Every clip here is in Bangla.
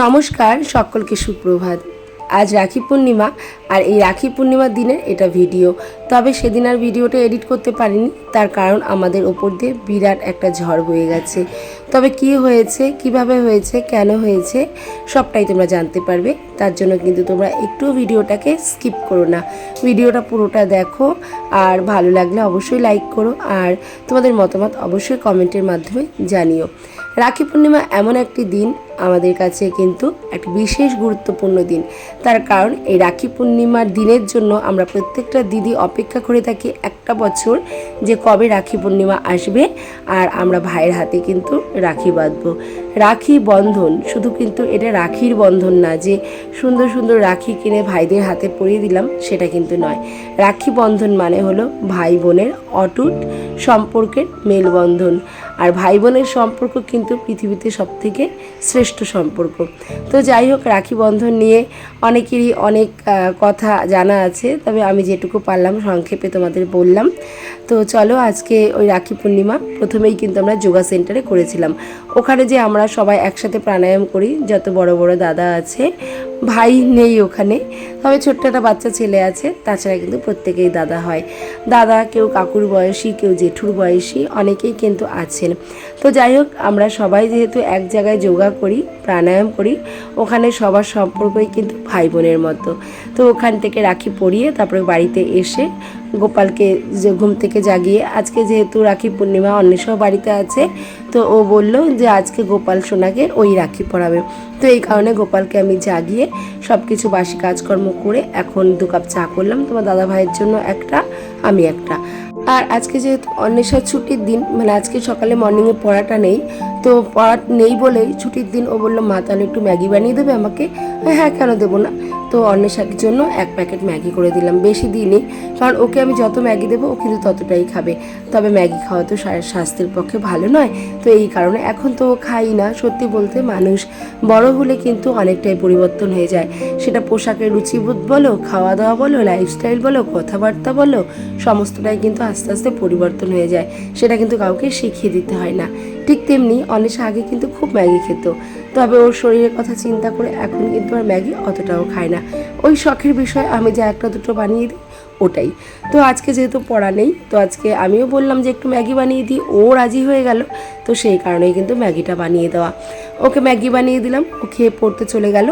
নমস্কার সকলকে সুপ্রভাত। আজ রাখি পূর্ণিমা আর এই রাখি পূর্ণিমার দিনের এটা ভিডিও। তবে সেদিন আর ভিডিওটা এডিট করতে পারিনি, তার কারণ আমাদের ওপর দিয়ে বিরাট একটা ঝড় বয়ে গেছে। তবে কি হয়েছে, কীভাবে হয়েছে, কেন হয়েছে, সবটাই তোমরা জানতে পারবে। তার জন্য কিন্তু তোমরা একটু ভিডিওটাকে স্কিপ করো না। ভিডিওটা পুরোটা দেখো আর ভালো লাগলে অবশ্যই লাইক করো আর তোমাদের মতামত অবশ্যই কমেন্টের মাধ্যমে জানিও। রাখি পূর্ণিমা এমন একটি দিন আমাদের কাছে কিন্তু একটা বিশেষ গুরুত্বপূর্ণ দিন। তার কারণ এই রাখি পূর্ণিমার দিনের জন্য আমরা প্রত্যেকটা দিদি অপেক্ষা করে থাকি একটা বছর যে কবে রাখি পূর্ণিমা আসবে আর আমরা ভাইয়ের হাতে কিন্তু রাখি বাঁধবো। রাখি বন্ধন, শুধু কিন্তু এটা রাখির বন্ধন না যে সুন্দর সুন্দর রাখি কিনে ভাইদের হাতে পরিয়ে দিলাম, সেটা কিন্তু নয়। রাখি বন্ধন মানে হলো ভাই বোনের অটুট সম্পর্কের মেলবন্ধন। আর ভাই বোনের সম্পর্ক কিন্তু পৃথিবীতে সবথেকে শ্রেষ্ঠ সম্পর্ক। তো যাই হোক, রাখি বন্ধন নিয়ে অনেকেরই অনেক কথা জানা আছে। তবে আমি যেটুকু পারলাম, সংক্ষেপে তোমাদের বললাম। তো চলো, আজকে ওই রাখি পূর্ণিমা প্রথমেই কিন্তু আমরা যোগা সেন্টারে করেছিলাম। ওখানে যে আমরা সবাই একসাথে প্রাণায়াম করি, যত বড় বড় দাদা আছে ভাই নেই ওখানে। তবে ছোট্ট একটা বাচ্চা ছেলে আছে, তাছাড়া কিন্তু প্রত্যেকেই দাদা হয়। দাদা কেউ কাকুর বয়সী, কেউ জেঠুর বয়সী, অনেকেই কিন্তু আছেন। তো যাই হোক, আমরা সবাই যেহেতু এক জায়গায় যোগা করি, প্রাণায়াম করি, ওখানে সবার সম্পর্কই কিন্তু ভাই বোনের মতো। তো ওখান থেকে রাখি পরিয়ে তারপরে বাড়িতে এসে গোপালকে যে ঘুম থেকে জাগিয়ে, আজকে যেহেতু রাখি পূর্ণিমা অন্বেষাও বাড়িতে আছে, তো ও বলল যে আজকে গোপাল সোনাকে ওই রাখি পরাবে। তো এই কারণে গোপালকে আমি জাগিয়ে সব কিছু বাসি কাজকর্ম করে এখন দু কাপ চা করলাম। তোমার দাদা ভাইয়ের জন্য একটা, আমি একটা। আর আজকে যেহেতু অন্বেষার ছুটির দিন মানে আজকে সকালে মর্নিংয়ে পড়াটা নেই, তো পড়া নেই বলেই ছুটির দিন ও বলল, মা, তাহলে একটু ম্যাগি বানিয়ে দেবে আমাকে? হ্যাঁ হ্যাঁ কেন দেবো না। তো অন্বেষার জন্য এক প্যাকেট ম্যাগি করে দিলাম, বেশি দিইনি। কারণ ওকে আমি যত ম্যাগি দেবো, ও কিন্তু ততটাই খাবে। তবে ম্যাগি খাওয়া তো স্বাস্থ্যের পক্ষে ভালো নয়। তো এই কারণে এখন তো খাই না, সত্যি বলতে মানুষ। বড় হলে কিন্তু অনেকটাই পরিবর্তন হয়ে যায়। সেটা পোশাকের রুচিবোধ বলো খাওয়া দাওয়া বলো লাইফস্টাইল বলো, কথাবার্তা বলো, সমস্তটাই কিন্তু আস্তে আস্তে পরিবর্তন হয়ে যায়। সেটা কিন্তু কাউকে শিখিয়ে দিতে হয় না। ঠিক তেমনি অনেক আগে কিন্তু খুব ম্যাগি খেত। তবে ওর শরীরের কথা চিন্তা করে এখন কিন্তু আর ম্যাগি অতটাও খায় না। ওই শখের বিষয়, আমি যা একটা দুটো বানিয়ে দিই, ওটাই। তো আজকে যেহেতু পড়া নেই, তো আজকে আমিও বললাম যে একটু ম্যাগি বানিয়ে দিই, ও রাজি হয়ে গেল, তো সেই কারণেই কিন্তু ম্যাগিটা বানিয়ে দেওয়া। ওকে ম্যাগি বানিয়ে দিলাম, ও খেয়ে পড়তে চলে গেল,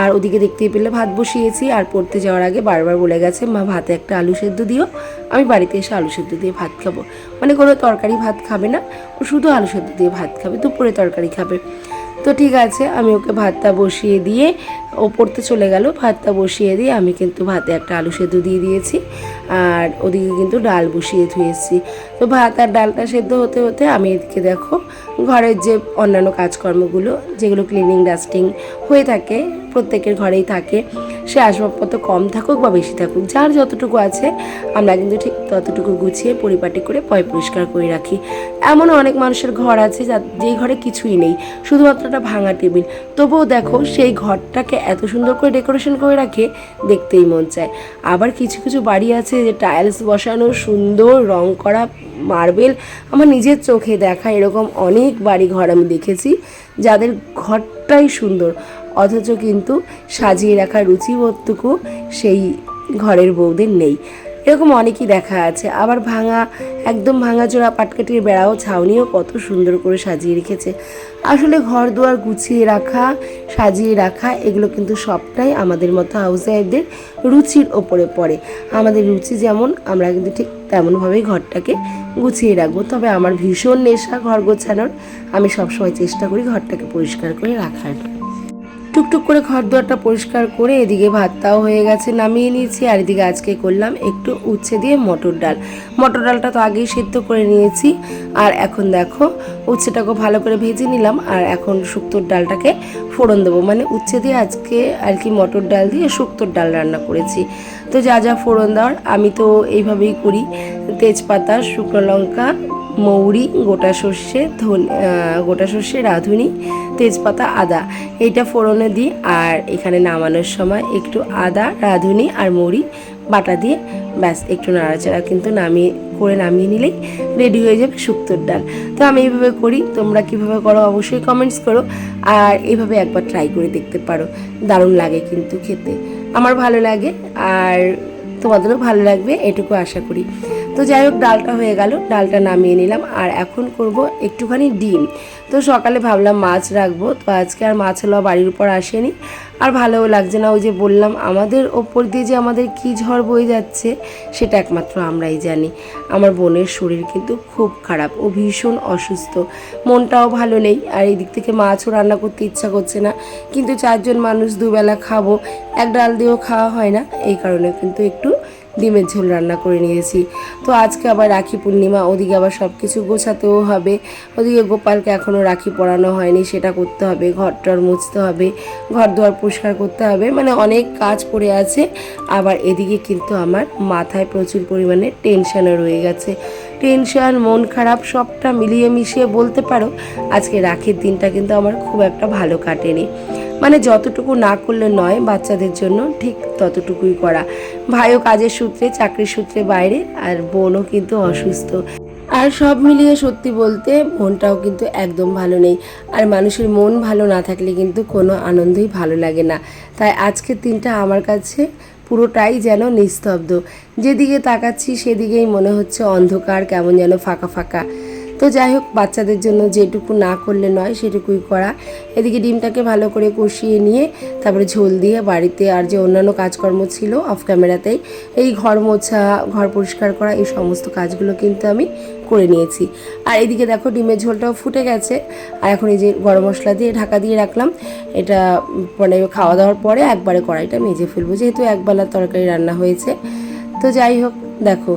আর ওদিকে দেখতেই পেলে ভাত বসিয়েছি, আর পড়তে যাওয়ার আগে বারবার বলে গেছে, মা, ভাতে একটা আলু সেদ্ধ দিও, আমি বাড়িতে এসে আলু সেদ্ধ দিয়ে ভাত খাব। মানে কোনো তরকারি ভাত খাবে না, ও শুধু আলু সেদ্ধ দিয়ে ভাত খাবে, দুপুরে তরকারি খাবে। তো ঠিক আছে, আমি ওকে ভাতটা বসিয়ে দিয়ে, ও পড়তে চলে গেল, ভাতটা বসিয়ে দিয়ে আমি কিন্তু ভাতে একটা আলু সেদ্ধ দিয়ে দিয়েছি, আর ওদিকে কিন্তু ডাল বসিয়ে ধুয়েছি। তো ভাত আর ডালটা সেদ্ধ হতে হতে আমি এদিকে দেখো, ঘরের যে অন্যান্য কাজকর্মগুলো, যেগুলো ক্লিনিং ডাস্টিং হয়ে থাকে, প্রত্যেকের ঘরেই থাকে সে আসবাবপত্র কম থাকুক বা বেশি থাকুক, যার যতটুকু আছে, আমরা কিন্তু ঠিক ততটুকু গুছিয়ে পরিপাটি করে পয় পরিষ্কার করে রাখি। এমনও অনেক মানুষের ঘর আছে যা, যেই ঘরে কিছুই নেই, শুধুমাত্র একটা ভাঙা টেবিল। তবুও দেখো, সেই ঘরটাকে এত সুন্দর করে ডেকোরেশন করে রাখে, দেখতেই মন চায়। আবার কিছু কিছু বাড়ি আছে যে টাইলস বসানো, সুন্দর রং করা মার্বেল, আমার নিজের চোখে দেখা এরকম অনেক বাড়ি ঘর আমি দেখেছি, যাদের ঘরটাই সুন্দর। অথচ কিন্তু সাজিয়ে রাখার রুচিবোধটুকু সেই ঘরের বউদের নেই। এরকম অনেকই দেখা আছে। আবার ভাঙা, একদম ভাঙা জোড়া পাটকাঠির বেড়াও, ছাউনিও কত সুন্দর করে সাজিয়ে রেখেছে। আসলে ঘর দুয়ার গুছিয়ে রাখা, সাজিয়ে রাখা, এগুলো কিন্তু সবটাই আমাদের মতো হাউস ওয়াইফদের রুচির ওপরে পড়ে। আমাদের রুচি যেমন, আমরা কিন্তু ঠিক তেমনভাবেই ঘরটাকে গুছিয়ে রাখব। তবে আমার ভীষণ নেশা ঘর গোছানোর। আমি সবসময় চেষ্টা করি ঘরটাকে পরিষ্কার করে রাখার। টুকটুক করে ঘর দুয়ারটা পরিষ্কার করে এদিকে ভাতটাও হয়ে গেছে, নামিয়ে নিয়েছি। আর এদিকে আজকে করলাম একটু উচ্ছে দিয়ে মটর ডাল। মটর ডালটা তো আগেই সেদ্ধ করে নিয়েছি। আর এখন দেখো উচ্ছেটাকে ভালো করে ভেজে নিলাম। আর এখন শুক্তোর ডালটাকে ফোড়ন দেবো। মানে উচ্ছে দিয়ে আজকে আর কি মটর ডাল দিয়ে শুক্তোর ডাল রান্না করেছি। তো যা যা ফোড়ন দেওয়ার, আমি তো এইভাবেই করি। তেজপাতা, শুকনো লঙ্কা, মৌরি, গোটা সর্ষে, ধন গোটা সর্ষে, রাঁধুনি, তেজপাতা, আদা। এইটা ফোড়নে দিই আর এখানে নামানোর সময় একটু আদা, রাঁধুনি আর মুড়ি বাটা দিয়ে ব্যাস, একটু নাড়াচাড়া কিন্তু নামিয়ে, করে নামিয়ে নিলেই রেডি হয়ে যাবে শুক্তোর ডাল। তো আমি এইভাবে করি, তোমরা কীভাবে করো অবশ্যই কমেন্টস করো আর এইভাবে একবার ট্রাই করে দেখতে পারো। দারুণ লাগে কিন্তু খেতে। আমার ভালো লাগে আর তোমাদেরও ভালো লাগবে, এটুকু আশা করি। তো যাই হোক, ডালটা হয়ে গেল, ডালটা নামিয়ে নিলাম, আর এখন করব একটুখানি ডিম। তো সকালে ভাবলাম মাছ রাখব, তো আজকে আর মাছ হলো বাড়ির উপর আসেনি। আর ভালোও লাগছে না, ওই যে বললাম, আমাদের ওপর দিয়ে যে আমাদের কী ঝড় বয়ে যাচ্ছে, সেটা একমাত্র আমরাই জানি। আমার বোনের শরীর কিন্তু খুব খারাপ, ও ভীষণ অসুস্থ, মনটাও ভালো নেই, আর এই দিক থেকে মাছও রান্না করতে ইচ্ছা করছে না। কিন্তু চারজন মানুষ দুবেলা খাব, এক ডাল দিয়েও খাওয়া হয় না, এই কারণে কিন্তু একটু ডিমের ঝোল রান্না করে নিয়েছি। তো আজকে আবার রাখি পূর্ণিমা, ওদিকে আবার সব কিছু গোছাতেও হবে। ওদিকে গোপালকে এখনও রাখি পরানো হয়নি, সেটা করতে হবে ঘর টর মুছতে হবে ঘর দুয়ার পরিষ্কার করতে হবে। মানে অনেক কাজ পড়ে আছে, আবার এদিকে কিন্তু আমার মাথায় প্রচুর পরিমাণে টেনশনও রয়ে গেছে। টেনশন, মন খারাপ, সবটা মিলিয়ে মিশিয়ে বলতে পারো, আজকে রাখির দিনটা কিন্তু আমার খুব একটা ভালো কাটেনি। মানে যতটুকু না করলে নয় বাচ্চাদের জন্য ঠিক ততটুকুই করা। ভাইও কাজের সূত্রে চাকরির সূত্রে বাইরে আর বোনও কিন্তু অসুস্থ। আর সব মিলিয়ে সত্যি বলতে মনটাও কিন্তু একদম ভালো নেই। আর মানুষের মন ভালো না থাকলে কিন্তু কোনো আনন্দই ভালো লাগে না। তাই আজকের দিনটা আমার কাছে পুরোটাই যেন নিস্তব্ধ। যেদিকে তাকাচ্ছি সেদিকেই মনে হচ্ছে অন্ধকার কেমন যেন ফাঁকা ফাঁকা। তো যাই হোক, বাচ্চাদের জন্য যেটুকু না করলে নয় সেটুকুই করা। এদিকে ডিমটাকে ভালো করে কষিয়ে নিয়ে, তারপরে ঝোল দিয়ে বাড়িতে আর যে অন্যান্য কাজকর্ম ছিল অফ ক্যামেরাতেই, এই ঘর মোছা, ঘর পরিষ্কার করা, এই সমস্ত কাজগুলো কিন্তু আমি করে নিয়েছি। আর এদিকে দেখো, ডিমের ঝোলটাও ফুটে গেছে। আর এখন এই যে গরম মশলা দিয়ে ঢাকা দিয়ে রাখলাম। এটা মানে খাওয়া দাওয়ার পরে একবারে কড়াইটা মেজে ফেলব, যেহেতু একবেলার তরকারি রান্না হয়েছে। তো যাই হোক, দেখো,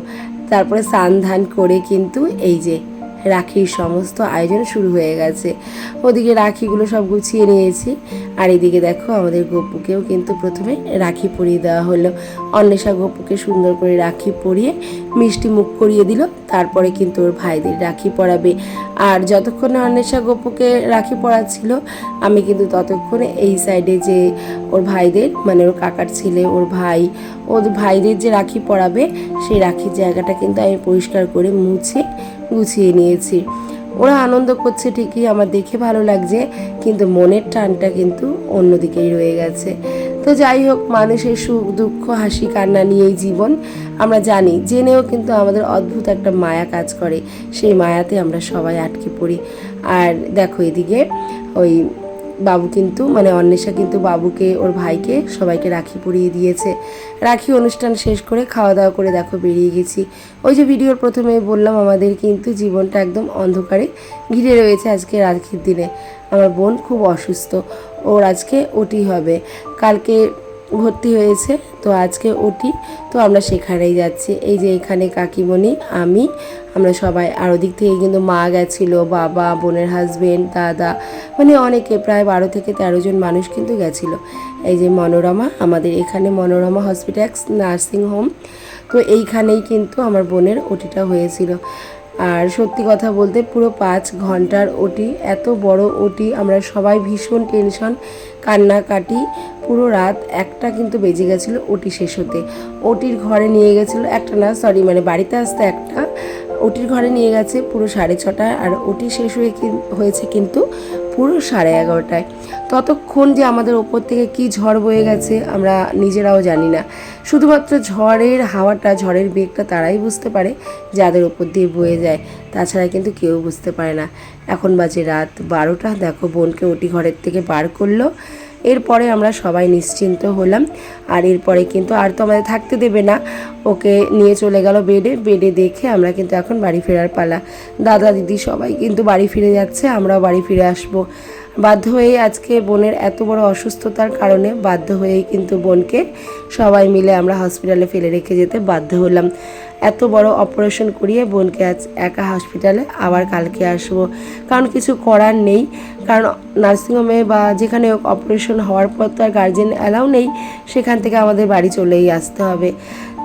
তারপরে স্নান ধান করে কিন্তু এই যে রাখির সমস্ত আয়োজন শুরু হয়ে গেছে। ওদিকে রাখিগুলো সব গুছিয়ে নিয়েছি। আর এদিকে দেখো আমাদের গপুকেও কিন্তু প্রথমে রাখি পরিয়ে দেওয়া হলো। অন্বেষা গপুকে সুন্দর করে রাখি পরিয়ে মিষ্টি মুখ করিয়ে দিল। তারপরে কিন্তু ওর ভাইদের রাখি পরাবে। আর যতক্ষণে অন্বেষা গপুকে রাখি পরাচ্ছিল, আমি কিন্তু ততক্ষণে এই সাইডে যে ওর ভাইদের মানে ওর কাকার ছেলে, ওর ভাই, ওর ভাইদের যে রাখি পরাবে, সেই রাখির জায়গাটা কিন্তু আমি পরিষ্কার করে মুছে গুছিয়ে নিয়েছি। ওরা আনন্দ করছে ঠিকই, আমার দেখে ভালো লাগছে, কিন্তু মনের টানটা কিন্তু অন্যদিকেই রয়ে গেছে। তো যাই হোক, মানুষের সুখ, দুঃখ, হাসি, কান্না নিয়েই জীবন। আমরা জানি, জেনেও কিন্তু আমাদের অদ্ভুত একটা মায়া কাজ করে। সেই মায়াতে আমরা সবাই আটকে পড়ি। আর দেখো এদিকে ওই বাবু কিন্তু মানে অন্বেষা কিন্তু বাবুকে, ওর ভাইকে সবাইকে রাখি পরিয়ে দিয়েছে। রাখি অনুষ্ঠান শেষ করে খাওয়া দাওয়া করে দেখো বেরিয়ে গেছি। ওই যে ভিডিওর প্রথমে বললাম, আমাদের কিন্তু জীবনটা একদম অন্ধকারে ঘিরে রয়েছে আজকে রাখির দিনে। আমার বোন খুব অসুস্থ, ওর আজকে ওটি হবে। কালকে ভর্তি হয়েছে, তো আজকে ওটি। তো আমরা সেখানেই যাচ্ছি। এই যে এখানে কাকিমণি, আমি, আমরা সবাই। আর ওদিক থেকে কিন্তু মা গেছিল, বাবা, বোনের হাজবেন্ড দাদা মানে অনেকে, প্রায় বারো থেকে তেরো জন মানুষ কিন্তু গেছিল। এই যে মনোরমা, আমাদের এখানে মনোরমা হসপিটাল নার্সিং হোম তো এইখানেই কিন্তু আমার বোনের ওটিটা হয়েছিল। আর সত্যি কথা বলতে পুরো পাঁচ ঘণ্টার ওটি, এত বড় ওটি, আমরা সবাই ভীষণ টেনশন, কান্নাকাটি, পুরো রাত একটা কিন্তু বেজে গেছিল ওটি শেষ হতে। ওটির ঘরে নিয়ে গেছিল একটা না সরি মানে বাড়িতে আসতে একটা। ওটির ঘরে নিয়ে গেছে পুরো সাড়ে ছটা, আর ওটি শেষ হয়ে হয়েছে কিন্তু পুরো সাড়ে এগারোটায়। ততক্ষণ যে আমাদের ওপর থেকে কি ঝড় বয়ে গেছে আমরা নিজেরাও জানি না। শুধুমাত্র ঝড়ের হাওয়াটা, ঝড়ের বেগটা তারাই বুঝতে পারে যাদের ওপর দিয়ে বয়ে যায়। তাছাড়া কিন্তু কেউ বুঝতে পারে না। এখন বাজে রাত বারোটা। দেখো বোনকে ওটি ঘরের থেকে বার করল। এরপরে আমরা সবাই নিশ্চিন্ত হলাম। আর এরপরে কিন্তু আর তো আমাদের থাকতে দেবে না। ওকে নিয়ে চলে গেল বেডে। বেডে দেখে আমরা কিন্তু এখন বাড়ি ফেরার পালা। দাদা দিদি সবাই কিন্তু বাড়ি ফিরে যাচ্ছে, আমরাও বাড়ি ফিরে আসব। বাধ্য হয়েই আজকে বোনের এত বড় অসুস্থতার কারণে বাধ্য হয়েই কিন্তু বোনকে সবাই মিলে আমরা হসপিটালে ফেলে রেখে যেতে বাধ্য হলাম। এত বড় অপারেশন করিয়ে বোনকে আজ একা হসপিটালে আবার কালকে আসব। কারণ কিছু করার নেই। কারণ নার্সিংহোমে বা যেখানে অপারেশন হওয়ার পর তো আর গার্জেন অ্যালাউ নেই, সেখান থেকে আমাদের বাড়ি চলেই আসতে হবে।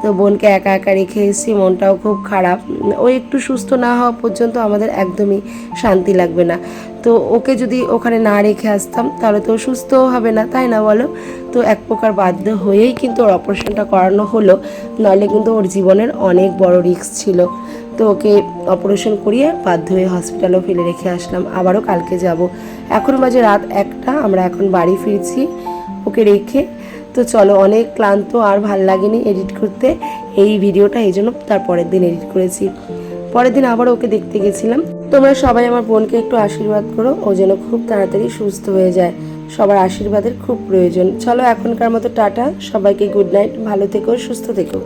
তো বোনকে একা একা রেখে এসেছি, মনটাও খুব খারাপ। ও একটু সুস্থ না হওয়া পর্যন্ত আমাদের একদমই শান্তি লাগবে না। তো ওকে যদি ওখানে না রেখে আসতাম, তাহলে তো ও সুস্থও হবে না, তাই না বলো? তো এক প্রকার বাধ্য হয়েই কিন্তু ওর অপারেশনটা করানো হলো। নাহলে কিন্তু ওর জীবনের অনেক বড় রিস্ক ছিল। তো ওকে অপারেশন করিয়ে বাধ্য হয়ে হসপিটালেও ফেলে রেখে আসলাম। আবারও কালকে যাব। এখন বাজে রাত একটা, আমরা এখন বাড়ি ফিরছি। ওকে রেখে তো চলো, অনেক ক্লান্ত আর ভালো লাগেনি এডিট করতে। এই ভিডিওটা এই জন্য তার পরের দিন এডিট করেছি। পরের দিন আবার ওকে দেখতে গেছিলাম। তোমরা সবাই আমার বোনকে একটু আশীর্বাদ করো, ও যেন খুব তাড়াতাড়ি সুস্থ হয়ে যায়। সবার আশীর্বাদের খুব প্রয়োজন। চলো, এখনকার মতো টাটা। সবাইকে গুড নাইট ভালো থেকো, সুস্থ থেকো।